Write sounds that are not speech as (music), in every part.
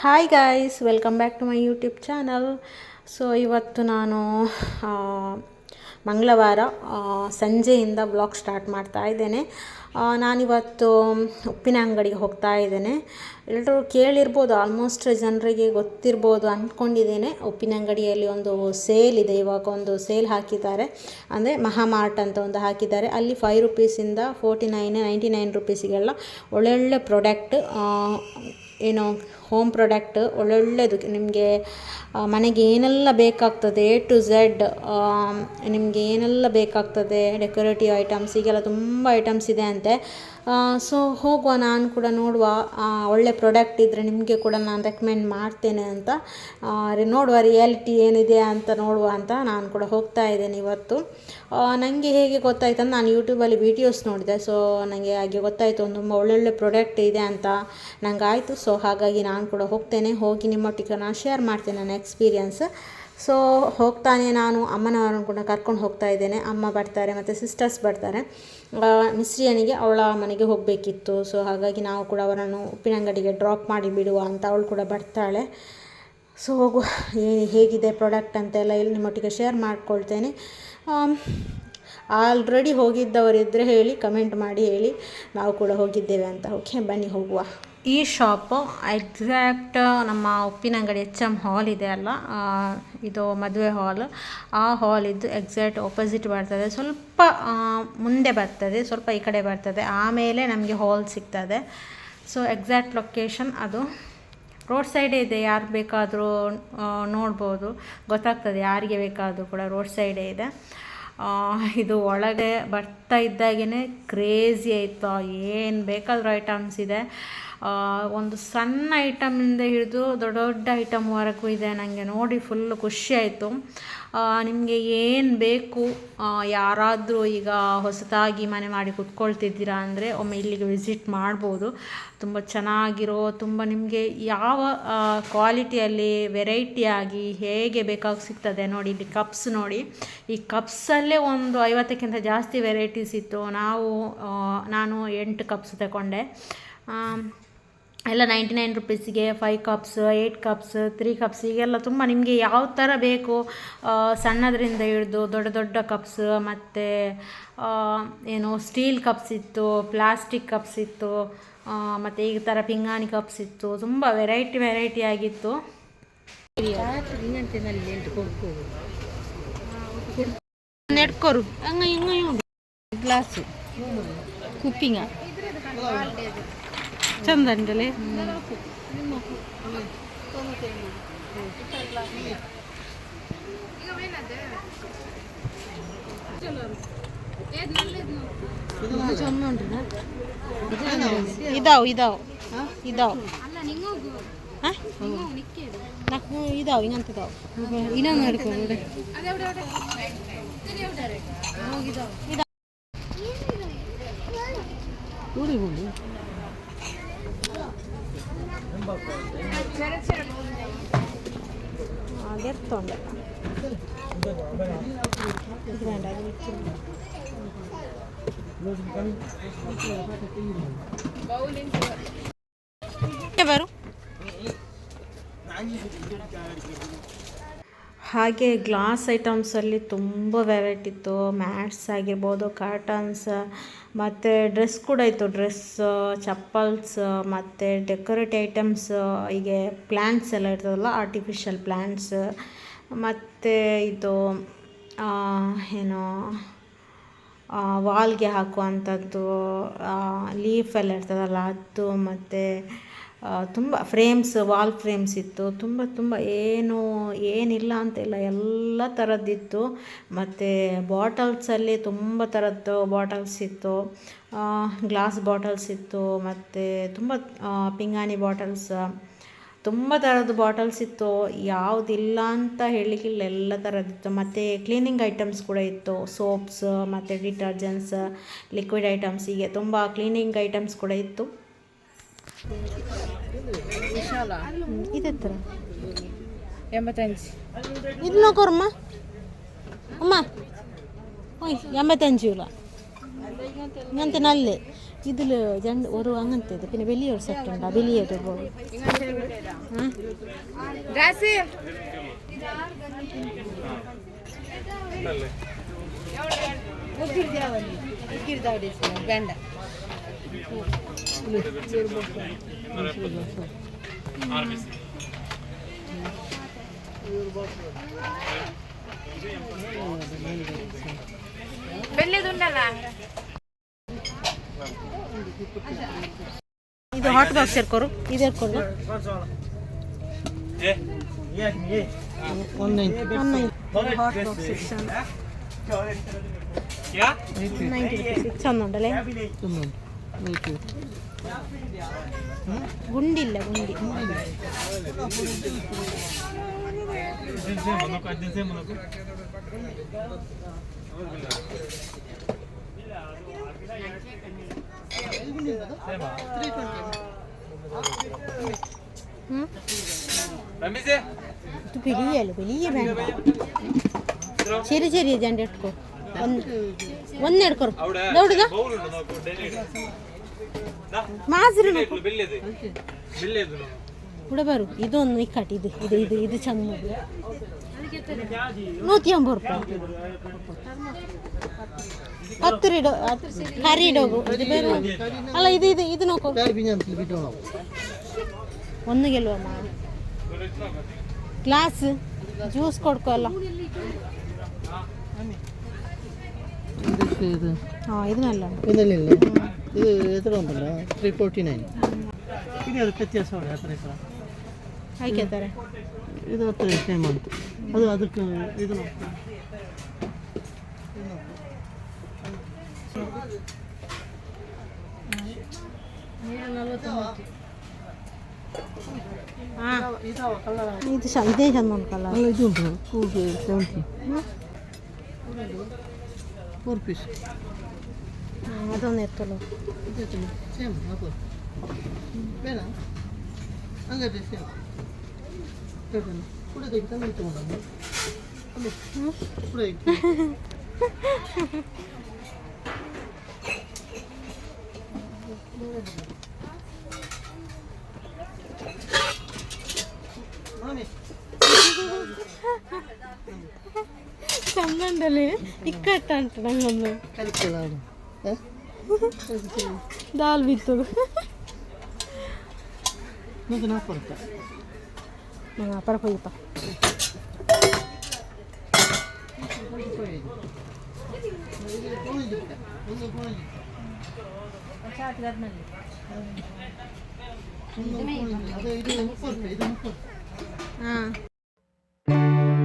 Hi guys welcome back to my YouTube channel so ಇವತ್ತು ನಾನು ಮಂಗಳವಾರ ಸಂಜೆಯಿಂದ ಬ್ಲಾಗ್ ಸ್ಟಾರ್ಟ್ ಮಾಡ್ತಾ ಇದ್ದೇನೆ. ನಾನಿವತ್ತು ಉಪ್ಪಿನ ಅಂಗಡಿಗೆ ಹೋಗ್ತಾ ಇದ್ದೇನೆ. ಎಲ್ಲರೂ ಕೇಳಿರ್ಬೋದು ಆಲ್ಮೋಸ್ಟ್ ಜನರಿಗೆ ಗೊತ್ತಿರ್ಬೋದು ಅಂದ್ಕೊಂಡಿದ್ದೇನೆ ಉಪ್ಪಿನ ಅಂಗಡಿಯಲ್ಲಿ ಒಂದು ಸೇಲ್ ಇದೆ, ಇವಾಗ ಒಂದು ಸೇಲ್ ಹಾಕಿದ್ದಾರೆ. ಅಂದರೆ ಮಹಾಮಾರ್ಟ್ ಅಂತ ಒಂದು ಹಾಕಿದ್ದಾರೆ. ಅಲ್ಲಿ ಫೈವ್ ರುಪೀಸಿಂದ ಫೋರ್ಟಿ ನೈನ್ ನೈಂಟಿ ನೈನ್ ರುಪೀಸಿಗೆಲ್ಲ ಒಳ್ಳೊಳ್ಳೆ ಪ್ರಾಡಕ್ಟ್ ಏನು ಹೋಮ್ ಪ್ರಾಡಕ್ಟ್ ಒಳ್ಳೊಳ್ಳೆದು. ನಿಮಗೆ ಮನೆಗೆ ಏನೆಲ್ಲ ಬೇಕಾಗ್ತದೆ ಎ ಟು ಝೆಡ್ ನಿಮಗೆ ಏನೆಲ್ಲ ಬೇಕಾಗ್ತದೆ ಡೆಕೋರೇಟಿವ್ ಐಟಮ್ಸ್ ಈಗೆಲ್ಲ ತುಂಬ ಐಟಮ್ಸ್ ಇದೆ ಅಂತೆ. ಸೊ ಹೋಗುವ ನಾನು ಕೂಡ ನೋಡುವ ಒಳ್ಳೆ ಪ್ರಾಡಕ್ಟ್ ಇದ್ದರೆ ನಿಮಗೆ ಕೂಡ ನಾನು ರೆಕಮೆಂಡ್ ಮಾಡ್ತೇನೆ ಅಂತ. ನೋಡುವ ರಿಯಾಲಿಟಿ ಏನಿದೆ ಅಂತ ನೋಡುವ ಅಂತ ನಾನು ಕೂಡ ಹೋಗ್ತಾ ಇದ್ದೇನೆ ಇವತ್ತು. ನನಗೆ ಹೇಗೆ ಗೊತ್ತಾಯ್ತು ಅಂತ ನಾನು ಯೂಟ್ಯೂಬಲ್ಲಿ ವೀಡಿಯೋಸ್ ನೋಡಿದೆ. ಸೊ ನನಗೆ ಹಾಗೆ ಗೊತ್ತಾಯಿತು ಒಂದು ತುಂಬ ಒಳ್ಳೊಳ್ಳೆ ಪ್ರಾಡಕ್ಟ್ ಇದೆ ಅಂತ ನಂಗೆ ಆಯಿತು ಸೊ ಹಾಗಾಗಿ ನಾನು ಕೂಡ ಹೋಗ್ತೇನೆ. ಹೋಗಿ ನಿಮ್ಮೊಟ್ಟಿಗೆ ನಾನು ಶೇರ್ ಮಾಡ್ತೇನೆ ನನ್ನ ಎಕ್ಸ್ಪೀರಿಯನ್ಸ್ ಸೊ ಹೋಗ್ತಾನೆ ನಾನು ಅಮ್ಮನವರನ್ನು ಕೂಡ ಕರ್ಕೊಂಡು ಹೋಗ್ತಾ ಇದ್ದೇನೆ. ಅಮ್ಮ ಬರ್ತಾರೆ ಮತ್ತು ಸಿಸ್ಟರ್ಸ್ ಬರ್ತಾರೆ. ಮಿಸ್ರಿಯನಿಗೆ ಅವಳ ಮನೆಗೆ ಹೋಗಬೇಕಿತ್ತು. ಸೊ ಹಾಗಾಗಿ ನಾವು ಕೂಡ ಅವರನ್ನು ಉಪ್ಪಿನಂಗಡಿಗೆ ಡ್ರಾಪ್ ಮಾಡಿ ಬಿಡುವ ಅಂತ ಅವಳು ಕೂಡ ಬರ್ತಾಳೆ. ಸೊ ಹೋಗುವ ಹೇಗಿದೆ ಪ್ರಾಡಕ್ಟ್ ಅಂತೆಲ್ಲ ಇಲ್ಲಿ ನಿಮ್ಮೊಟ್ಟಿಗೆ ಶೇರ್ ಮಾಡ್ಕೊಳ್ತೇನೆ. ಆಲ್ರೆಡಿ ಹೋಗಿದ್ದವರಿದ್ದರೆ ಹೇಳಿ ಕಮೆಂಟ್ ಮಾಡಿ ಹೇಳಿ, ನಾವು ಕೂಡ ಹೋಗಿದ್ದೇವೆ ಅಂತ. ಓಕೆ ಬನ್ನಿ ಹೋಗುವ. ಈ ಶಾಪು ಎಕ್ಸಾಕ್ಟ್ ನಮ್ಮ ಉಪ್ಪಿನ ಅಂಗಡಿ ಎಚ್ ಎಂ ಹಾಲ್ ಇದೆ ಅಲ್ಲ ಇದು ಮದುವೆ ಹಾಲ್. ಆ ಹಾಲ್ ಇದ್ದು ಎಕ್ಸಾಕ್ಟ್ ಆಪೋಸಿಟ್ ಬರ್ತದೆ. ಸ್ವಲ್ಪ ಮುಂದೆ ಬರ್ತದೆ, ಸ್ವಲ್ಪ ಈ ಕಡೆ ಬರ್ತದೆ. ಆಮೇಲೆ ನಮಗೆ ಹಾಲ್ ಸಿಗ್ತದೆ. ಸೊ ಎಕ್ಸಾಕ್ಟ್ ಲೊಕೇಶನ್ ಅದು. ರೋಡ್ ಸೈಡೇ ಇದೆ, ಯಾರು ಬೇಕಾದರೂ ನೋಡ್ಬೋದು. ಗೊತ್ತಾಗ್ತದೆ ಯಾರಿಗೆ ಬೇಕಾದರೂ ಕೂಡ ರೋಡ್ ಸೈಡೇ ಇದೆ. ಇದು ಒಳಗೆ ಬರ್ತಾ ಇದ್ದಾಗೇ ಕ್ರೇಜಿ ಆಯಿತು. ಏನು ಬೇಕಾದರೂ ಐಟಮ್ಸ್ ಇದೆ. ಒಂದು ಸಣ್ಣ ಐಟಮಿಂದ ಹಿಡಿದು ದೊಡ್ಡ ದೊಡ್ಡ ಐಟಮ್ವರೆಗೂ ಇದೆ. ನನಗೆ ನೋಡಿ ಫುಲ್ಲು ಖುಷಿ ಆಯಿತು. ನಿಮಗೆ ಏನು ಬೇಕು? ಯಾರಾದರೂ ಈಗ ಹೊಸದಾಗಿ ಮನೆ ಮಾಡಿ ಕುತ್ಕೊಳ್ತಿದ್ದೀರಾ ಅಂದರೆ ಒಮ್ಮೆ ಇಲ್ಲಿಗೆ ವಿಸಿಟ್ ಮಾಡ್ಬೋದು. ತುಂಬ ಚೆನ್ನಾಗಿರೋ, ತುಂಬ ನಿಮಗೆ ಯಾವ ಕ್ವಾಲಿಟಿಯಲ್ಲಿ ವೆರೈಟಿಯಾಗಿ ಹೇಗೆ ಬೇಕಾಗಿ ಸಿಗ್ತದೆ ನೋಡಿ, ಇಲ್ಲಿ ಕಪ್ಸ್ ನೋಡಿ. ಈ ಕಪ್ಸಲ್ಲೇ ಒಂದು ಐವತ್ತಕ್ಕಿಂತ ಜಾಸ್ತಿ ವೆರೈಟೀಸ್ ಇತ್ತು. ನಾವು ನಾನು ಎಂಟು ಕಪ್ಸ್ ತಗೊಂಡೆ ಎಲ್ಲ ninety nine ರುಪೀಸಿಗೆ five cups eight cups three cups ಹೀಗೆಲ್ಲ ತುಂಬ ನಿಮಗೆ ಯಾವ ಥರ ಬೇಕು ಸಣ್ಣದರಿಂದ ಹಿಡಿದು ದೊಡ್ಡ ದೊಡ್ಡ ಕಪ್ಸ್ ಮತ್ತು ಏನು ಸ್ಟೀಲ್ ಕಪ್ಸ್ ಇತ್ತು ಪ್ಲಾಸ್ಟಿಕ್ ಕಪ್ಸ್ ಇತ್ತು ಮತ್ತು ಈ ಥರ ಪಿಂಗಾಣಿ ಕಪ್ಸ್ ಇತ್ತು ತುಂಬ ವೆರೈಟಿ ವೆರೈಟಿ ಆಗಿತ್ತು. ನೆಡ್ಕೊರು. ಹಂಗ ಹಿಂಗ ಗ್ಲಾಸು ಕುಪ್ಪಿಂಗ ಚಂದ ಅಂಟಲಿ ಇದಾವ್ ಇದಾವ್ ಇದಾವ್ నాకు ఇదావు ఇంకంత ఇదావు ఇనా నడుకోండి ఇదావు ಹಾಗೆ ಗ್ಲಾಸ್ ಐಟಮ್ಸಲ್ಲಿ ತುಂಬ ವೆರೈಟಿ ಇತ್ತು. ಮ್ಯಾಟ್ಸ್ ಆಗಿರ್ಬೋದು ಕಾರ್ಟನ್ಸ್ ಮತ್ತು ಡ್ರೆಸ್ ಕೂಡ ಇತ್ತು ಡ್ರೆಸ್ ಚಪ್ಪಲ್ಸ್, ಮತ್ತು ಡೆಕೋರೇಟ್ ಐಟಮ್ಸ್ ಹೀಗೆ ಪ್ಲ್ಯಾಂಟ್ಸ್ ಎಲ್ಲ ಇರ್ತದಲ್ಲ ಆರ್ಟಿಫಿಷಿಯಲ್ ಪ್ಲ್ಯಾಂಟ್ಸ್ ಮತ್ತು ಇದು ಏನು ವಾಲ್ಗೆ ಹಾಕುವಂಥದ್ದು ಲೀಫ್ ಎಲ್ಲ ಇರ್ತದಲ್ಲ ಅದು ಮತ್ತು ತುಂಬ ಫ್ರೇಮ್ಸ್ ವಾಲ್ ಫ್ರೇಮ್ಸ್ ಇತ್ತು. ತುಂಬ ತುಂಬ ಏನು, ಏನಿಲ್ಲ ಅಂತಿಲ್ಲ ಎಲ್ಲ ಥರದ್ದಿತ್ತು ಮತ್ತು ಬಾಟಲ್ಸಲ್ಲಿ ತುಂಬ ಥರದ್ದು ಬಾಟಲ್ಸ್ ಇತ್ತು. ಗ್ಲಾಸ್ ಬಾಟಲ್ಸ್ ಇತ್ತು. ಮತ್ತು ತುಂಬ ಪಿಂಗಾಣಿ ಬಾಟಲ್ಸ್ ತುಂಬ ಥರದ್ದು ಬಾಟಲ್ಸ್ ಇತ್ತು. ಯಾವುದಿಲ್ಲ ಅಂತ ಹೇಳಲಿಕ್ಕಿಲ್ಲ ಎಲ್ಲ ಥರದ್ದಿತ್ತು ಮತ್ತು ಕ್ಲೀನಿಂಗ್ ಐಟಮ್ಸ್ ಕೂಡ ಇತ್ತು. ಸೋಪ್ಸ್ ಮತ್ತು ಡಿಟರ್ಜೆಂಟ್ಸ್ ಲಿಕ್ವಿಡ್ ಐಟಮ್ಸ್ ಹೀಗೆ ತುಂಬ ಕ್ಲೀನಿಂಗ್ ಐಟಮ್ಸ್ ಕೂಡ ಇತ್ತು. ಹ್ಮ್, ಇದೇ ಥರ ಎಂಬತ್ತಂಜು ಇದು ನೋಕೋರಮ್ಮ ಅಮ್ಮ ಓಯ್ ಎಂಬತ್ತಂಜು ಇಲ್ಲ ഇങ്ങനത്തെ നല്ല ഇതിൽ രണ്ട് ഒരു അങ്ങനത്തേത് പിന്നെ വലിയൊരു സെറ്റ് ഉണ്ട് വലിയത് രാസി വേണ്ട ಬೆಳ್ಳಿದುಂಡಲ್ಲ ಇದು ಹಾಟ್ ಬಾಕ್ಸ್ ಸೇರ್ಕೋರು ಇದು ಸೇರ್ಕೋರು ಹಾಟ್ ಬಾಕ್ಸ್ ನೈಂಟಿ ರುಪೀಸ್ ಚಂದ ಉಂಟല്ലേ குண்டு இல்லை குண்டு பெரிய பெரிய சரி சரி ஜெಂಡ எடுக்கோ ஒன்னு எடுக்கோ ನೋಡಿದ ഇവിടെ പറയൂ ഇതൊന്ന് ഈ കട്ടി ഇത് ഇത് ഇത് ഇത് ചെന്ന് നൂറ്റിയമ്പത് റുപ്യ പത്ത് അല്ല ഇത് ഇത് ഇത് നോക്കോ ഒന്ന് കിലോ ഗ്ലാസ് ജ്യൂസ് കൊടുക്കോ അല്ല ആ ഇത് നല്ല ಇದು ಎದುರು ಅಂತಲ್ಲ ತ್ರೀ ಫೋರ್ಟಿ ನೈನ್ ಇದು ಅದಕ್ಕೆ ವ್ಯತ್ಯಾಸ ನೋಡಿ ಹತ್ರ ಹತ್ರ ಹಾಕ್ಯತಾರೆ ಇದು ಹತ್ರ ಸೇಮ್ ಉಂಟು ಅದು ಅದಕ್ಕೆ ಇದು ಇದು ಇದೇ ಚಂದ ಉಂಟು ಕಲರ್ ಇದು ಉಂಟು ಟೂ ಸೆವೆಂಟಿ ಫೋರ್ ಪೀಸ್ അതൊന്ന് എത്തുള്ളൂ ചമ്മണ്ടല്ലേ ഇക്കട്ടാണ് ഞങ്ങൾ ഒന്ന് കളിക്കലാണ് ഏഹ് ಕೂಡ ತೆಗಿ ತಂದು ಇಟ್ಕೊಂಡ ಕೂಡ ಇಟ್ಟು ಮಾಮಿ ಚಂದ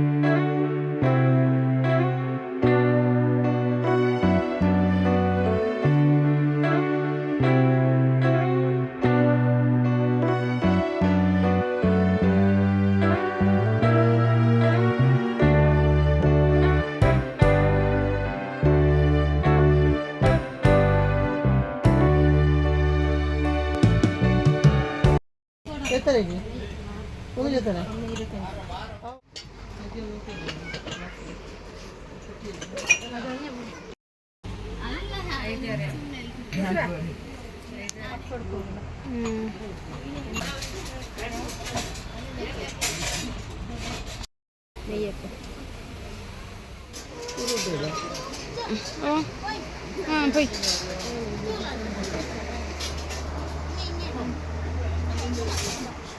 何?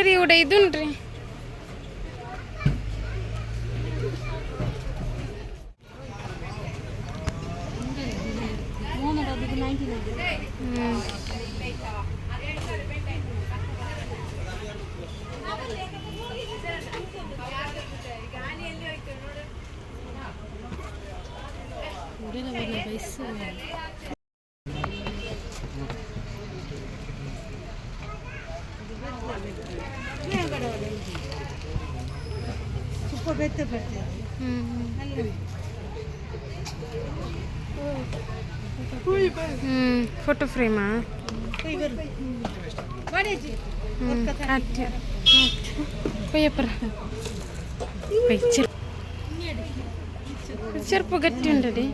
ಸರಿ ಇವ್ಡ ಇದುನ್ರಿ ಹ್ಮ್. பெத்த பெத்த ఫోటో ఫ్రేమా పిక్చర్ పిక్చర్ పొగట్టి ఉండదు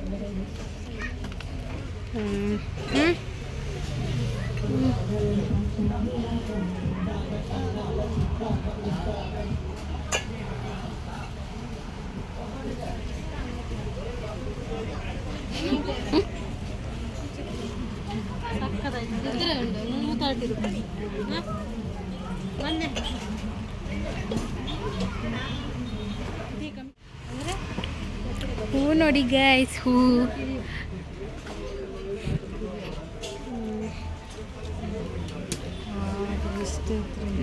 Thank you. ಹೂ ನೋಡಿ ಗೈಸ್ ಹೂ.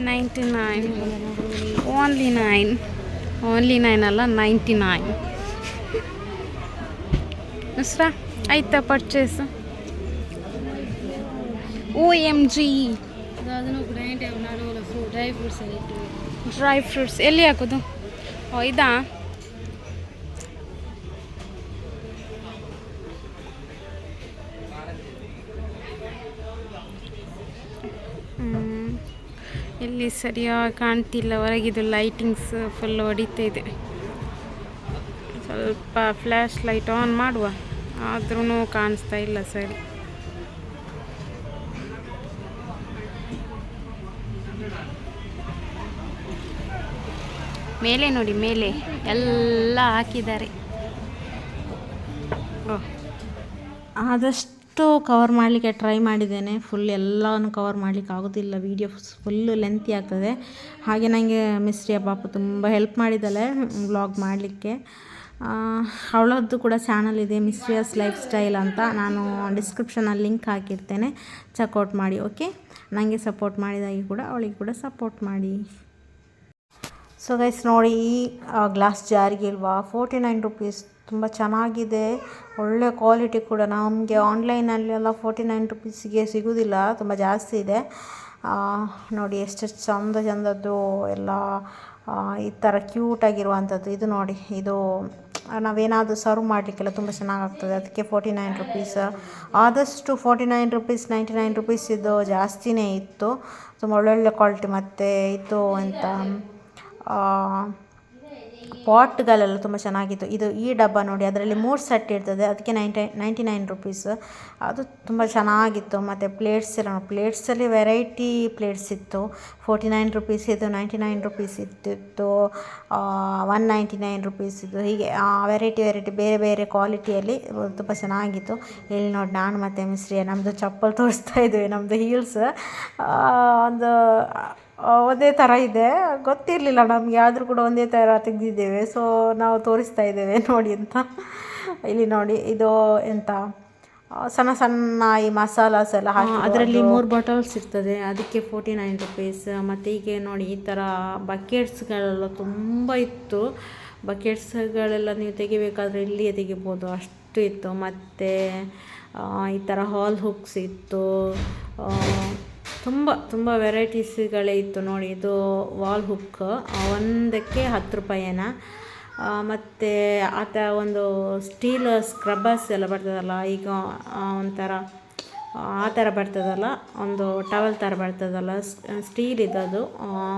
Ninety nine only nine only nine ಅಲ್ಲ ನೈಂಟಿ ನೈನ್ ನುಸ್ರಾ ಆಯ್ತಾ purchase O M G dry fruits ಅಲ್ಲಿ ಡ್ರೈ ಫ್ರೂಟ್ಸ್ ಎಲ್ಲಿ ಹಾಕೋದು? ಓ ಇದಾ ಹ್ಮ್. ಇಲ್ಲಿ ಸರಿಯಾಗಿ ಕಾಣ್ತಿಲ್ಲ. ಹೊರಗಿದು ಲೈಟಿಂಗ್ಸ್ ಫುಲ್ ಹೊಡಿತಾ ಇದೆ. ಸ್ವಲ್ಪ ಫ್ಲ್ಯಾಶ್ ಲೈಟ್ ಆನ್ ಮಾಡುವ. ಆದ್ರೂ ಕಾಣಿಸ್ತಾ ಇಲ್ಲ ಸರಿ. ಮೇಲೆ ನೋಡಿ, ಮೇಲೆ. ಎಲ್ಲ ಹಾಕಿದ್ದಾರೆ. ಓಹ್ ಆದಷ್ಟು ಕವರ್ ಮಾಡಲಿಕ್ಕೆ ಟ್ರೈ ಮಾಡಿದ್ದೇನೆ. ಫುಲ್ ಎಲ್ಲವನ್ನು ಕವರ್ ಮಾಡಲಿಕ್ಕೆ ಆಗೋದಿಲ್ಲ. ವೀಡಿಯೋ ಫುಲ್ಲು ಲೆಂತಿ ಆಗ್ತದೆ. ಹಾಗೆ ನನಗೆ ಮಿಸ್ಟ್ರಿ ಅಬ್ಬಾಪು ತುಂಬ ಹೆಲ್ಪ್ ಮಾಡಿದ್ದಾಳೆ ವ್ಲಾಗ್ ಮಾಡಲಿಕ್ಕೆ. ಅವಳದ್ದು ಕೂಡ ಚಾನಲ್ ಇದೆ ಮಿಸ್ರಿಯಸ್ ಲೈಫ್ ಸ್ಟೈಲ್ ಅಂತ. ನಾನು ಡಿಸ್ಕ್ರಿಪ್ಷನಲ್ಲಿ ಲಿಂಕ್ ಹಾಕಿರ್ತೇನೆ. ಚೆಕ್ಔಟ್ ಮಾಡಿ ಓಕೆ ನನಗೆ ಸಪೋರ್ಟ್ ಮಾಡಿದಾಗೆ ಕೂಡ ಅವಳಿಗೆ ಕೂಡ ಸಪೋರ್ಟ್ ಮಾಡಿ. ಸೊ ಗೈಸ್ ನೋಡಿ, ಈ ಗ್ಲಾಸ್ ಜಾರಿಗೆ ಇಲ್ವಾ? ಫೋರ್ಟಿ ನೈನ್ ರುಪೀಸ್ ತುಂಬ ಚೆನ್ನಾಗಿದೆ. ಒಳ್ಳೆ ಕ್ವಾಲಿಟಿ ಕೂಡ. ನಮಗೆ ಆನ್ಲೈನಲ್ಲೆಲ್ಲ ಫೋರ್ಟಿ ನೈನ್ ರುಪೀಸಿಗೆ ಸಿಗೋದಿಲ್ಲ. ತುಂಬ ಜಾಸ್ತಿ ಇದೆ. ನೋಡಿ ಎಷ್ಟೆಷ್ಟು ಚಂದ ಚಂದದ್ದು ಎಲ್ಲ ಈ ಥರ ಕ್ಯೂಟಾಗಿರುವಂಥದ್ದು ಇದು ನೋಡಿ, ಇದು ನಾವೇನಾದರೂ ಸರ್ವ್ ಮಾಡಲಿಕ್ಕೆಲ್ಲ ತುಂಬ ಚೆನ್ನಾಗಾಗ್ತದೆ. ಅದಕ್ಕೆ ಫೋರ್ಟಿ ನೈನ್ ರುಪೀಸ್ ಆದಷ್ಟು forty nine rupees ninety nine rupees ಇದು ಜಾಸ್ತಿನೇ ಇತ್ತು. ತುಂಬ ಒಳ್ಳೊಳ್ಳೆ ಕ್ವಾಲಿಟಿ ಮತ್ತು ಇದು ಎಂತ ಪಾಟ್ಗಳೆಲ್ಲ ತುಂಬ ಚೆನ್ನಾಗಿತ್ತು. ಇದು ಈ ಡಬ್ಬ ನೋಡಿ, ಅದರಲ್ಲಿ ಮೂರು ಸೆಟ್ ಇರ್ತದೆ, ಅದಕ್ಕೆ ನೈಂಟಿ ನೈಂಟಿ ನೈನ್ ರುಪೀಸ್. ಅದು ತುಂಬ ಚೆನ್ನಾಗಿತ್ತು. ಮತ್ತು ಪ್ಲೇಟ್ಸ್ ಎಲ್ಲ ಪ್ಲೇಟ್ಸಲ್ಲಿ ವೆರೈಟಿ ಪ್ಲೇಟ್ಸ್ ಇತ್ತು. ಫೋರ್ಟಿ ನೈನ್ ರುಪೀಸ್ ಇದು ನೈಂಟಿ ನೈನ್ ರುಪೀಸ್ ಇತ್ತಿತ್ತು ಒನ್ ನೈಂಟಿ ನೈನ್ ರುಪೀಸ್ ಇದು ಹೀಗೆ ವೆರೈಟಿ ವೆರೈಟಿ ಬೇರೆ ಬೇರೆ ಕ್ವಾಲಿಟಿಯಲ್ಲಿ ತುಂಬ ಚೆನ್ನಾಗಿತ್ತು. ಇಲ್ಲಿ ನೋಡಿ ನಾನು ಮತ್ತು ಮಿಸ್ರಿಯ ನಮ್ಮದು ಚಪ್ಪಲ್ ತೋರಿಸ್ತಾ ಇದ್ದೀವಿ ನಮ್ಮದು ಹೀಲ್ಸ್. ಒಂದು ಒಂದೇ ಥರ ಇದೆ. ಗೊತ್ತಿರಲಿಲ್ಲ ನಮಗೆ ಆದರೂ ಕೂಡ ಒಂದೇ ಥರ ತೆಗೆದಿದ್ದೇವೆ. ಸೊ ನಾವು ತೋರಿಸ್ತಾ ಇದ್ದೇವೆ (laughs) ನೋಡಿ ಅಂತ. ಇಲ್ಲಿ ನೋಡಿ ಇದು ಎಂತ? ಸಣ್ಣ ಸಣ್ಣ ಈ ಮಸಾಲಾಸ್ ಎಲ್ಲ ಹಾಕಿ ಅದರಲ್ಲಿ ಮೂರು ಬಾಟಲ್ಸ್ ಇರ್ತದೆ. ಅದಕ್ಕೆ ಫೋರ್ಟಿ ನೈನ್ ರುಪೀಸ್ ಮತ್ತು ಈಗ ನೋಡಿ ಈ ಥರ ಬಕೆಟ್ಸ್ಗಳೆಲ್ಲ ತುಂಬ ಇತ್ತು. ಬಕೆಟ್ಸ್ಗಳೆಲ್ಲ ನೀವು ತೆಗಿಬೇಕಾದ್ರೆ ಇಲ್ಲಿಯೇ ತೆಗಿಬೋದು. ಅಷ್ಟು ಇತ್ತು. ಮತ್ತು ಈ ಥರ ಹಾಲ್ ಹುಕ್ಸ್ ಇತ್ತು. ತುಂಬ ತುಂಬ ವೆರೈಟೀಸ್ಗಳೇ ಇತ್ತು ನೋಡಿ, ಇದು ವಾಲ್ ಹುಕ್ ಒಂದಕ್ಕೆ ಹತ್ತು ರೂಪಾಯಿನ. ಮತ್ತು ಆ ಥರ ಒಂದು ಸ್ಟೀಲ್ ಸ್ಕ್ರಬ್ಬರ್ಸ್ ಎಲ್ಲ ಬರ್ತದಲ್ಲ, ಈಗ ಒಂಥರ ಆ ಥರ ಬರ್ತದಲ್ಲ, ಒಂದು ಟವಲ್ ಥರ ಬರ್ತದಲ್ಲ ಸ್ಟೀಲ್ ಇದ್ದದು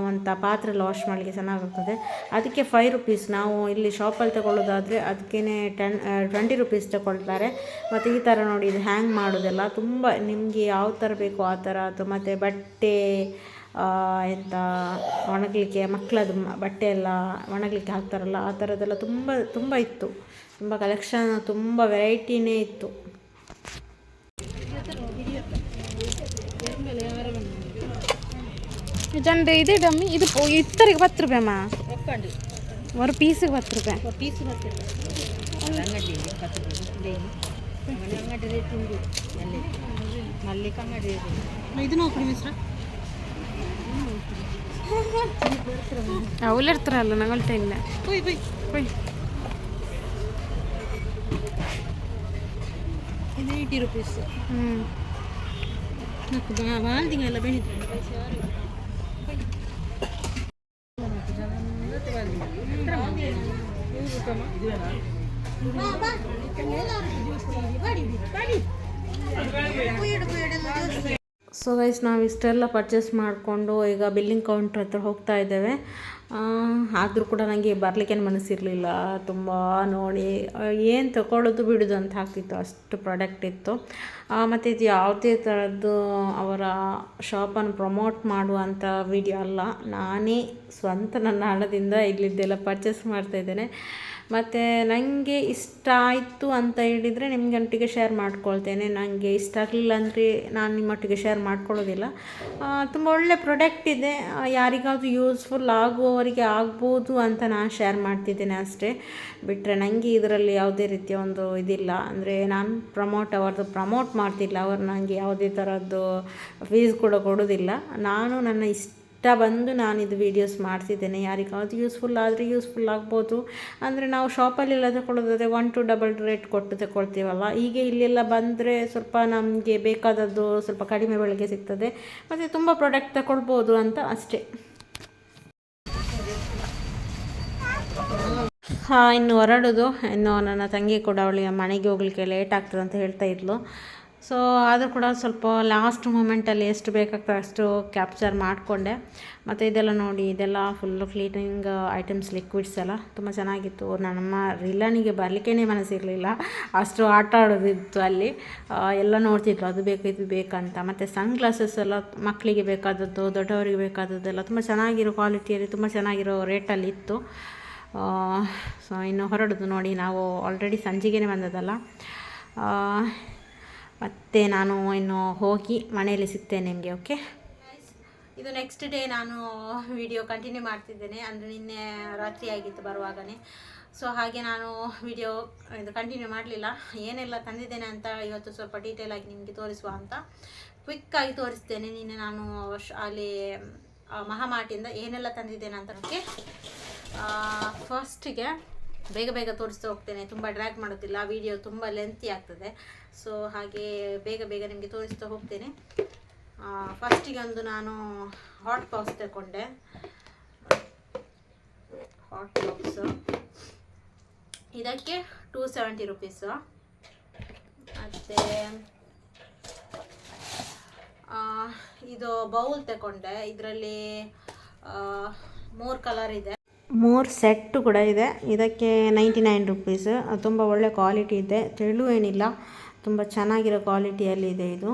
ಅಂತ ಪಾತ್ರೆ ವಾಶ್ ಮಾಡಲಿಕ್ಕೆ ಚೆನ್ನಾಗಾಗ್ತದೆ. ಅದಕ್ಕೆ ಫೈವ್ ರುಪೀಸ್ ನಾವು ಇಲ್ಲಿ ಶಾಪಲ್ಲಿ ತಗೊಳ್ಳೋದಾದರೆ ಅದಕ್ಕೇ ಟೆನ್ ಟ್ವೆಂಟಿ ರುಪೀಸ್ ತಗೊಳ್ತಾರೆ. ಮತ್ತು ಈ ಥರ ನೋಡಿ ಇದು ಹ್ಯಾಂಗ್ ಮಾಡೋದೆಲ್ಲ ತುಂಬ, ನಿಮಗೆ ಯಾವ ಥರ ಬೇಕೋ ಆ ಥರ, ಅದು ಮತ್ತು ಬಟ್ಟೆ ಎಂಥ ಒಣಗಲಿಕ್ಕೆ, ಮಕ್ಕಳದ್ದು ಮ- ಬಟ್ಟೆ ಎಲ್ಲ ಒಣಗಲಿಕ್ಕೆ ಹಾಕ್ತಾರಲ್ಲ, ಆ ಥರದ್ದೆಲ್ಲ ತುಂಬ ತುಂಬ ಇತ್ತು. ತುಂಬ ಕಲೆಕ್ಷನ್ ತುಂಬ ವೆರೈಟಿನೇ ಇತ್ತು. ಜಂಡ ಇದೆ ಡಮ್ಮಿ ಇದು ಪೊ- ಇತ್ತರಿಗೆ ಹತ್ತು ರೂಪಾಯಿ ಅಮ್ಮ ಒಂದು ಪೀಸಿಗೆ ಹತ್ತು ರೂಪಾಯಿ ಇದು ನೋಡ್ರಿ ಮಿಸ್ರ ಅವಳು ಇರ್ತಾರಲ್ಲ ನಗೊಳ್ತಾ ಇಲ್ಲ ಹೋಯ್ ಹೋಯ್ ಹೋಯ್ ಇದು ಏಯ್ಟಿ ರುಪೀಸ್ ಹ್ಞೂ ನಾಲ್ಕು ಭಾಳ ತಿಂಗಳೆಲ್ಲ ಬೆಳೀತಾರೆ ಸೊ ಗೈಸ್ ನಾವು ಇಷ್ಟೆಲ್ಲ ಪರ್ಚೇಸ್ ಮಾಡಿಕೊಂಡು ಈಗ ಬಿಲ್ಲಿಂಗ್ ಕೌಂಟ್ರ್ ಹತ್ರ ಹೋಗ್ತಾ ಇದ್ದೇವೆ. ಆದರೂ ಕೂಡ ನನಗೆ ಬರ್ಲಿಕ್ಕೇನು ಮನಸ್ಸಿರಲಿಲ್ಲ. ತುಂಬ ನೋಡಿ, ಏನು ತಗೊಳ್ಳೋದು ಬಿಡೋದು ಅಂತ ಹಾಕ್ತಿತ್ತು ಅಷ್ಟು ಪ್ರಾಡಕ್ಟ್ ಇತ್ತು. ಮತ್ತು ಇದು ಯಾವುದೇ ಥರದ್ದು ಅವರ ಶಾಪನ್ನು ಪ್ರಮೋಟ್ ಮಾಡುವಂಥ ವಿಡಿಯೋ ಅಲ್ಲ. ನಾನೇ ಸ್ವಂತ ನನ್ನ ಹಣದಿಂದ ಇಲ್ಲಿದ್ದೆಲ್ಲ ಪರ್ಚೇಸ್ ಮಾಡ್ತಾ ಇದ್ದೇನೆ. ಮತ್ತು ನನಗೆ ಇಷ್ಟ ಆಯಿತು ಅಂತ ಹೇಳಿದರೆ ನಿಮಗೊಟ್ಟಿಗೆ ಶೇರ್ ಮಾಡ್ಕೊಳ್ತೇನೆ. ನನಗೆ ಇಷ್ಟ ಆಗಲಿಲ್ಲ ಅಂದರೆ ನಾನು ನಿಮ್ಮೊಟ್ಟಿಗೆ ಶೇರ್ ಮಾಡ್ಕೊಳ್ಳೋದಿಲ್ಲ. ತುಂಬ ಒಳ್ಳೆ ಪ್ರಾಡಕ್ಟ್ ಇದೆ. ಯಾರಿಗಾದ್ರೂ ಯೂಸ್ಫುಲ್ ಆಗುವವರಿಗೆ ಆಗ್ಬೋದು ಅಂತ ನಾನು ಶೇರ್ ಮಾಡ್ತಿದ್ದೇನೆ ಅಷ್ಟೇ. ಬಿಟ್ಟರೆ ನನಗೆ ಇದರಲ್ಲಿ ಯಾವುದೇ ರೀತಿಯ ಒಂದು ಇದಿಲ್ಲ. ಅಂದರೆ ನಾನು ಪ್ರಮೋಟ್ ಅವ್ರದ್ದು ಪ್ರಮೋಟ್ ಮಾಡ್ತಿಲ್ಲ. ಅವರು ನನಗೆ ಯಾವುದೇ ಥರದ್ದು ಫೀಸ್ ಕೂಡ ಕೊಡೋದಿಲ್ಲ. ನಾನು ನನ್ನ ಇಷ್ಟ ಬಂದು ನಾನು ಇದು ವೀಡಿಯೋಸ್ ಮಾಡ್ತಿದ್ದೇನೆ. ಯಾರಿಗಾದ್ರೂ ಯೂಸ್ಫುಲ್ ಆದರೆ ಯೂಸ್ಫುಲ್ ಆಗ್ಬೋದು. ಅಂದರೆ ನಾವು ಶಾಪಲ್ಲೆಲ್ಲ ತಗೊಳ್ಳೋದಾದ್ರೆ ಒನ್ ಟು ಡಬಲ್ ರೇಟ್ ಕೊಟ್ಟು ತಗೊಳ್ತೀವಲ್ಲ. ಹೀಗೆ ಇಲ್ಲೆಲ್ಲ ಬಂದರೆ ಸ್ವಲ್ಪ ನಮಗೆ ಬೇಕಾದದ್ದು ಸ್ವಲ್ಪ ಕಡಿಮೆ ಬೆಳಗ್ಗೆ ಸಿಗ್ತದೆ. ಮತ್ತು ತುಂಬ ಪ್ರಾಡಕ್ಟ್ ತಗೊಳ್ಬೋದು ಅಂತ ಅಷ್ಟೇ. ಹಾಂ, ಇನ್ನು ಹೊರಡೋದು. ಇನ್ನು ನನ್ನ ತಂಗಿ ಕೂಡ ಅವಳಿಗೆ ಮನೆಗೆ ಹೋಗ್ಲಿಕ್ಕೆ ಲೇಟ್ ಆಗ್ತದೆ ಅಂತ ಹೇಳ್ತಾ ಇದ್ಲು. ಸೊ ಆದರೂ ಕೂಡ ಸ್ವಲ್ಪ ಲಾಸ್ಟ್ ಮೂಮೆಂಟಲ್ಲಿ ಎಷ್ಟು ಬೇಕಾಗ್ತದೆ ಅಷ್ಟು ಕ್ಯಾಪ್ಚರ್ ಮಾಡಿಕೊಂಡೆ. ಮತ್ತು ಇದೆಲ್ಲ ನೋಡಿ, ಇದೆಲ್ಲ ಫುಲ್ಲು ಕ್ಲೀನಿಂಗ್ ಐಟಮ್ಸ್ ಲಿಕ್ವಿಡ್ಸ್ ಎಲ್ಲ ತುಂಬ ಚೆನ್ನಾಗಿತ್ತು. ನಮ್ಮ ರಿಲನಿಗೆ ಬರಲಿಕ್ಕೇ ಮನಸ್ಸಿರಲಿಲ್ಲ. ಅಷ್ಟು ಆಟ ಆಡೋದಿತ್ತು ಅಲ್ಲಿ. ಎಲ್ಲ ನೋಡ್ತಿದ್ರು, ಅದು ಬೇಕು, ಇದು ಬೇಕಂತ ಮತ್ತು ಸನ್ ಗ್ಲಾಸಸ್ ಎಲ್ಲ ಮಕ್ಕಳಿಗೆ ಬೇಕಾದದ್ದು, ದೊಡ್ಡವರಿಗೆ ಬೇಕಾದದ್ದೆಲ್ಲ ತುಂಬ ಚೆನ್ನಾಗಿರೋ ಕ್ವಾಲಿಟಿಯಲ್ಲಿ ತುಂಬ ಚೆನ್ನಾಗಿರೋ ರೇಟಲ್ಲಿ ಇತ್ತು. ಸೊ ಇನ್ನು ಹೊರಡೋದು ನೋಡಿ, ನಾವು ಆಲ್ರೆಡಿ ಸಂಜೆಗೇ ಬಂದದಲ್ಲ ಮತ್ತೆ ನಾನು ಇನ್ನು ಹೋಗಿ ಮನೆಯಲ್ಲಿ ಸಿಗ್ತೇನೆ ನಿಮಗೆ ಓಕೆ ಇದು ನೆಕ್ಸ್ಟ್ ಡೇ ನಾನು ವಿಡಿಯೋ ಕಂಟಿನ್ಯೂ ಮಾಡ್ತಿದ್ದೇನೆ. ಅಂದರೆ ನಿನ್ನೆ ರಾತ್ರಿ ಆಗಿತ್ತು ಬರುವಾಗನೇ. ಸೊ ಹಾಗೆ ನಾನು ವಿಡಿಯೋ ಇದು ಕಂಟಿನ್ಯೂ ಮಾಡಲಿಲ್ಲ. ಏನೆಲ್ಲ ತಂದಿದ್ದೇನೆ ಅಂತ ಇವತ್ತು ಸ್ವಲ್ಪ ಡೀಟೇಲಾಗಿ ನಿಮಗೆ ತೋರಿಸುವ ಅಂತ ಕ್ವಿಕ್ಕಾಗಿ ತೋರಿಸ್ತೇನೆ. ನಿನ್ನೆ ನಾನು ಅಲ್ಲಿ ಮಹಾಮಾಟಿಯಿಂದ ಏನೆಲ್ಲ ತಂದಿದ್ದೇನೆ ಅಂತ ಓಕೆ ಫಸ್ಟಿಗೆ ಬೇಗ ಬೇಗ ತೋರಿಸ್ತಾ ಹೋಗ್ತೇನೆ. ತುಂಬ ಡ್ರ್ಯಾಕ್ ಮಾಡೋದಿಲ್ಲ ವಿಡಿಯೋ ತುಂಬ ಲೆಂತಿ ಆಗ್ತದೆ. ಸೊ ಹಾಗೆ ಬೇಗ ಬೇಗ ನಿಮಗೆ ತೋರಿಸ್ತಾ ಹೋಗ್ತೇನೆ. ಫಸ್ಟಿಗೆ ಒಂದು ನಾನು ಹಾಟ್ ಬಾಕ್ಸ್ ತಗೊಂಡೆ ಹಾಟ್ ಬಾಕ್ಸು ಇದಕ್ಕೆ ಟೂ ಸೆವೆಂಟಿ ರುಪೀಸು ಮತ್ತು ಇದು ಬೌಲ್ ತಗೊಂಡೆ ಇದರಲ್ಲಿ ಮೂರು ಕಲರ್ ಇದೆ. ಮೂರು ಸೆಟ್ಟು ಕೂಡ ಇದೆ. ಇದಕ್ಕೆ ನೈಂಟಿ ನೈನ್ ರುಪೀಸ್. ತುಂಬ ಒಳ್ಳೆ ಕ್ವಾಲಿಟಿ ಇದೆ. ತೆಳು ಏನಿಲ್ಲ. ತುಂಬ ಚೆನ್ನಾಗಿರೋ ಕ್ವಾಲಿಟಿಯಲ್ಲಿ ಇದೆ ಇದು.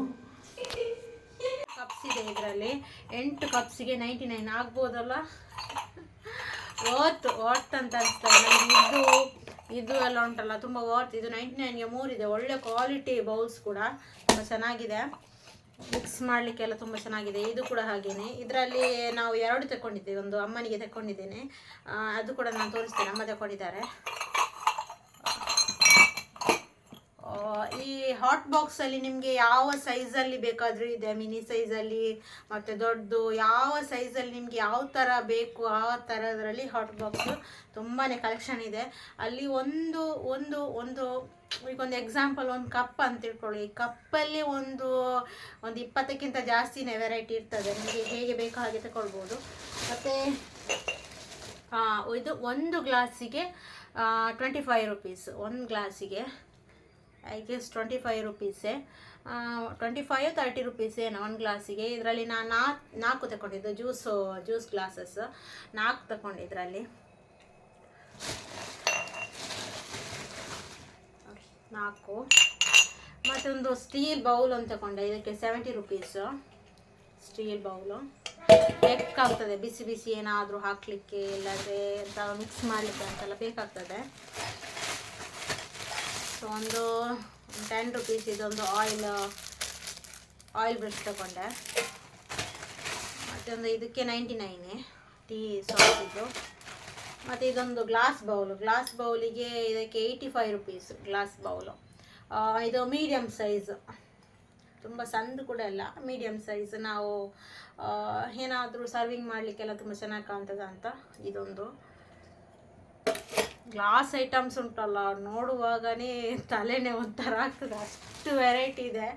ಕಪ್ಸ್ ಇದೆ ಇದರಲ್ಲಿ. ಎಂಟು ಕಪ್ಸಿಗೆ ನೈಂಟಿ ನೈನ್ ಆಗ್ಬೋದಲ್ಲ? ವರ್ತ್ ವರ್ತ್ ಅಂತ ಅನಿಸ್ತದೆ ನನಗೆ ಇದು ಇದು ಎಲ್ಲ ಉಂಟಲ್ಲ, ತುಂಬ ವರ್ತ್ ಇದು ನೈಂಟಿ ನೈನ್ಗೆ ಮೂರಿದೆ ಒಳ್ಳೆ ಕ್ವಾಲಿಟಿ ಬೌಲ್ಸ್ ಕೂಡ. ತುಂಬ ಚೆನ್ನಾಗಿದೆ. ಮಿಕ್ಸ್ ಮಾಡಲಿಕ್ಕೆಲ್ಲ ತುಂಬ ಚೆನ್ನಾಗಿದೆ. ಇದು ಕೂಡ ಹಾಗೇನೆ. ಇದರಲ್ಲಿ ನಾವು ಎರಡು ತಗೊಂಡಿದ್ದೇವೆ ಒಂದು ಅಮ್ಮನಿಗೆ ತಗೊಂಡಿದ್ದೇನೆ ಅದು ಕೂಡ ನಾನು ತೋರಿಸ್ತೇನೆ. ಅಮ್ಮ ತಗೊಂಡಿದ್ದಾರೆ ಆ, ಈ ಹಾಟ್ ಬಾಕ್ಸಲ್ಲಿ ನಿಮಗೆ ಯಾವ ಅಲ್ಲಿ ಬೇಕಾದರೂ ಇದೆ ಮಿನಿ ಅಲ್ಲಿ, ಮತ್ತು ದೊಡ್ಡದು, ಯಾವ ಅಲ್ಲಿ ನಿಮಗೆ ಯಾವ ಥರ ಬೇಕು ಆ ಥರದ್ರಲ್ಲಿ ಹಾಟ್ ಬಾಕ್ಸು ತುಂಬಾ ಕಲೆಕ್ಷನ್ ಇದೆ. ಅಲ್ಲಿ ಒಂದು ಒಂದು ಒಂದು, ಈಗ ಒಂದು ಎಕ್ಸಾಂಪಲ್ ಒಂದು ಕಪ್ ಅಂತ ಇಟ್ಕೊಳ್ಳಿ. ಕಪ್ಪಲ್ಲಿ ಒಂದು ಒಂದು ಇಪ್ಪತ್ತಕ್ಕಿಂತ ಜಾಸ್ತಿನೇ ವೆರೈಟಿ ಇರ್ತದೆ. ನಿಮಗೆ ಹೇಗೆ ಬೇಕೋ ಹಾಗೆ ತಗೊಳ್ಬೋದು ಮತ್ತು ಇದು ಒಂದು ಗ್ಲಾಸಿಗೆ ಟ್ವೆಂಟಿ ಫೈವ್ ರುಪೀಸ್ ಒಂದು ಗ್ಲಾಸಿಗೆ ಐ ಗೆಸ್ ಟ್ವೆಂಟಿ ಫೈವ್ ರುಪೀಸೇ. ಟ್ವೆಂಟಿ ಫೈವ್, ತರ್ಟಿ ರುಪೀಸ್ ಏನೋ ಒಂದು ಗ್ಲಾಸಿಗೆ. ಇದರಲ್ಲಿ ನಾನು ನಾಲ್ಕು ನಾಲ್ಕು ತಗೊಂಡಿದ್ದು ಜ್ಯೂಸು, ಜ್ಯೂಸ್ ಗ್ಲಾಸಸ್. ನಾಲ್ಕು ತಗೊಂಡು ಇದರಲ್ಲಿ. ನಾಲ್ಕು. ಮತ್ತೊಂದು ಸ್ಟೀಲ್ ಬೌಲ್ ಅಂತ ತಗೊಂಡೆ. ಇದಕ್ಕೆ ಸೆವೆಂಟಿ ರುಪೀಸು. Steel bowl. ಬೇಕಾಗ್ತದೆ ಬಿಸಿ ಬಿಸಿ ಏನಾದರೂ ಹಾಕಲಿಕ್ಕೆ, ಇಲ್ಲಾಂದರೆ ಅಂತ ಮಿಕ್ಸ್ ಮಾಡಲಿಕ್ಕೆ ಅಂತೆಲ್ಲ ಬೇಕಾಗ್ತದೆ. ಸೊ ಒಂದು ಟೆನ್ ರುಪೀಸ್ ಇದೊಂದು ಆಯಿಲ್ ಆಯಿಲ್ ಬ್ರಷ್ ತಗೊಂಡೆ. ಮತ್ತೊಂದು ಇದಕ್ಕೆ ನೈಂಟಿ ನೈನೇ ಟೀ ಸಾಫಿದ್ದು ಮತ್ತು ಇದೊಂದು ಗ್ಲಾಸ್ ಬೌಲು ಗ್ಲಾಸ್ ಬೌಲಿಗೆ ಇದಕ್ಕೆ eighty five rupees glass bowl ಇದು ಮೀಡಿಯಮ್ ಸೈಜ್ ತುಂಬ ಸಣ್ಣದು ಕೂಡ ಇಲ್ಲ ಮೀಡಿಯಮ್ ಸೈಜ್ ನಾವು ಏನಾದರೂ ಸರ್ವಿಂಗ್ ಮಾಡಲಿಕ್ಕೆಲ್ಲ ತುಂಬ ಚೆನ್ನಾಗಿ ಕಾಣ್ತದೆ ಅಂತ ಇದೊಂದು. ಗ್ಲಾಸ್ ಐಟಮ್ಸ್ ಉಂಟಲ್ಲ, ನೋಡುವಾಗನೇ ತಲೆನೇ ಒಂಥರ ಆಗ್ತದೆ. ಅಷ್ಟು ವೆರೈಟಿ ಇದೆ.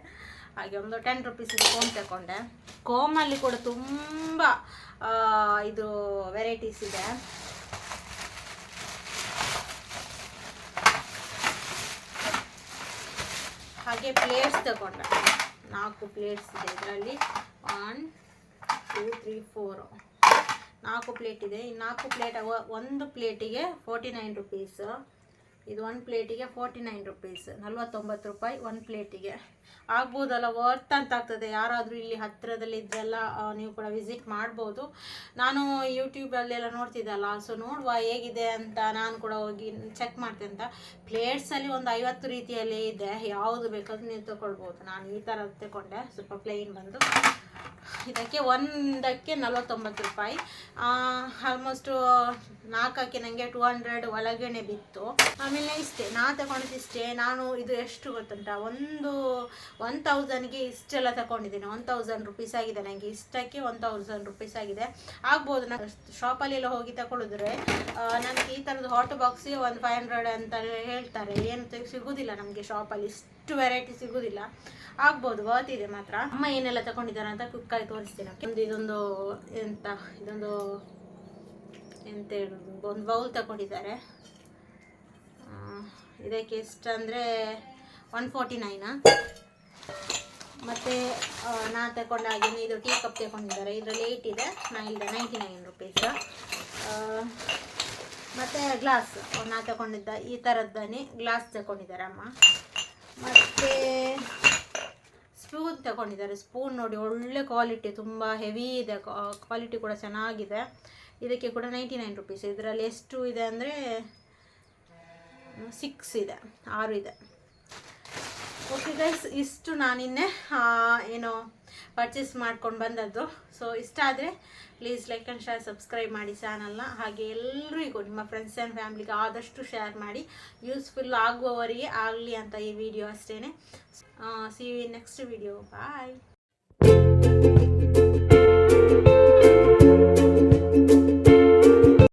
ಹಾಗೆ ಒಂದು ಟೆನ್ ರುಪೀಸ್ ಕೋಮ್ ತಗೊಂಡೆ ಕೋಮಲ್ಲಿ ಕೂಡ ತುಂಬ ಇದು ವೆರೈಟೀಸ್ ಇದೆ. ಹಾಗೆ ಪ್ಲೇಟ್ಸ್ ತಗೊಂಡೆ ನಾಲ್ಕು ಪ್ಲೇಟ್ಸ್ ಇದೆ ಇದರಲ್ಲಿ. ಒನ್ ಟೂ ತ್ರೀ ಫೋರು ನಾಲ್ಕು ಪ್ಲೇಟ್ ಇದೆ. ಈ ನಾಲ್ಕು ಪ್ಲೇಟ್ ಒಂದು ಪ್ಲೇಟಿಗೆ ಫೋರ್ಟಿ ನೈನ್ ರುಪೀಸ್ ಇದು ಒಂದು ಪ್ಲೇಟಿಗೆ ಫೋರ್ಟಿ ನೈನ್ ರುಪೀಸ್ ನಲ್ವತ್ತೊಂಬತ್ತು ರೂಪಾಯಿ ಒಂದು ಪ್ಲೇಟಿಗೆ ಆಗ್ಬೋದಲ್ಲ? ವರ್ತ್ ಅಂತ ಆಗ್ತದೆ. ಯಾರಾದರೂ ಇಲ್ಲಿ ಹತ್ತಿರದಲ್ಲಿ ಇದ್ರೆಲ್ಲ ನೀವು ಕೂಡ ವಿಸಿಟ್ ಮಾಡ್ಬೋದು. ನಾನು ಯೂಟ್ಯೂಬಲ್ಲೆಲ್ಲ ನೋಡ್ತಿದ್ದಲ್ಲ ಸೊ ನೋಡುವ ಹೇಗಿದೆ ಅಂತ ನಾನು ಕೂಡ ಹೋಗಿ ಚೆಕ್ ಮಾಡ್ತೇನೆ ಅಂತ. ಪ್ಲೇಟ್ಸಲ್ಲಿ ಒಂದು ಐವತ್ತು ರೀತಿಯಲ್ಲಿ ಇದೆ. ಯಾವುದು ಬೇಕಾದ್ರೂ ನೀವು ತಗೊಳ್ಬೋದು. ನಾನು ಈ ಥರ ತಗೊಂಡೆ ಸ್ವಲ್ಪ ಪ್ಲೇನ್ ಬಂದು. ಇದಕ್ಕೆ ಒಂದಕ್ಕೆ ನಲವತ್ತೊಂಬತ್ತು ರೂಪಾಯಿ. ಆಲ್ಮೋಸ್ಟು ನಾಲ್ಕಕ್ಕೆ ನನಗೆ ಟೂ ಹಂಡ್ರೆಡ್ ಒಳಗಡೆ ಬಿತ್ತು. ಆಮೇಲೆ ಇಷ್ಟೇ, ನಾ ತಗೊಂಡಿದ್ದಿಷ್ಟೇ ನಾನು ಇದು ಎಷ್ಟು ಗೊತ್ತುಂಟ? ಒಂದು ಒನ್ ತೌಸಂಡ್ಗೆ ಇಷ್ಟೆಲ್ಲ ತಗೊಂಡಿದ್ದೀನಿ. ಒನ್ ತೌಸಂಡ್ ರುಪೀಸ್ ಆಗಿದೆ ನನಗೆ ಇಷ್ಟಕ್ಕೆ ಒನ್ ತೌಸಂಡ್ ರುಪೀಸ್ ಆಗಿದೆ. ಆಗ್ಬೋದು ನಾನು ಶಾಪಲ್ಲೆಲ್ಲ ಹೋಗಿ ತಗೊಳಿದ್ರೆ ನನಗೆ ಈ ಥರದ್ದು ಹಾಟ್ ಬಾಕ್ಸಿಗೆ ಒಂದು ಫೈವ್ ಹಂಡ್ರೆಡ್ ಅಂತ ಹೇಳ್ತಾರೆ. ಏನು ಸಿಗುದಿಲ್ಲ ನಮಗೆ ಶಾಪಲ್ಲಿ ಇಷ್ಟು. ವೆರೈಟಿ ಸಿಗುದಿಲ್ಲ. ಆಗ್ಬೋದು ಇದೆ ಮಾತ್ರ. ಅಮ್ಮ ಏನೆಲ್ಲ ತಗೊಂಡಿದ್ದಾರೆ ಅಂತ ಕುಕ್ಕಾಗಿ ತೋರಿಸ್ತೀನಿ ಒಂದು ಇದೊಂದು ಎಂತ ಇದೊಂದು ಎಂತ ಒಂದು ಬೌಲ್ ತಗೊಂಡಿದ್ದಾರೆ. ಇದಕ್ಕೆ ಎಷ್ಟು ಅಂದರೆ ಒನ್ ಫೋರ್ಟಿ ನೈನಾ ಮತ್ತು ನಾನು ತಗೊಂಡ ಇದು ಟೀ ಕಪ್ ತಗೊಂಡಿದ್ದಾರೆ. ಇದರಲ್ಲಿ ಏಯ್ಟ್ ಇದೆ. ನೈನ್ ನೈಂಟಿ ನೈನ್ ರುಪೀಸ್ ಮತ್ತು ಗ್ಲಾಸ್ ನಾ ತಗೊಂಡಿದ್ದ ಈ ಥರದ್ದಾನೆ ಗ್ಲಾಸ್ ತಗೊಂಡಿದ್ದಾರೆ ಅಮ್ಮ. ಮತ್ತು ಸ್ಪೂನ್ ತಗೊಂಡಿದ್ದಾರೆ. ಸ್ಪೂನ್ ನೋಡಿ ಒಳ್ಳೆ ಕ್ವಾಲಿಟಿ ತುಂಬ ಹೆವಿ ಇದೆ. ಕ್ವಾಲಿಟಿ ಕೂಡ ಚೆನ್ನಾಗಿದೆ. ಇದಕ್ಕೆ ಕೂಡ ನೈಂಟಿ ನೈನ್ ರುಪೀಸ್ ಇದರಲ್ಲಿ ಎಷ್ಟು ಇದೆ ಅಂದರೆ ಸಿಕ್ಸ್ ಇದೆ, ಆರು ಇದೆ. ಓಕೆ ಗೈಸ್ ಇಷ್ಟು ನಾನಿನ್ನೆ ಏನು ಪರ್ಚೇಸ್ ಮಾಡ್ಕೊಂಡು ಬಂದದ್ದು. ಸೊ ಇಷ್ಟ ಆದರೆ please like and share subscribe ಮಾಡಿ ಚಾನಲ್ನ ಹಾಗೆ ಎಲ್ಲರಿಗೂ ನಿಮ್ಮ ಫ್ರೆಂಡ್ಸ್ ಆ್ಯಂಡ್ ಫ್ಯಾಮ್ಲಿಗೆ ಆದಷ್ಟು ಶೇರ್ ಮಾಡಿ. ಯೂಸ್ಫುಲ್ ಆಗುವವರಿಗೆ ಆಗಲಿ ಅಂತ ಈ ವಿಡಿಯೋ ಅಷ್ಟೇ ಸಿ ನೆಕ್ಸ್ಟ್ ವಿಡಿಯೋ ಬಾಯ್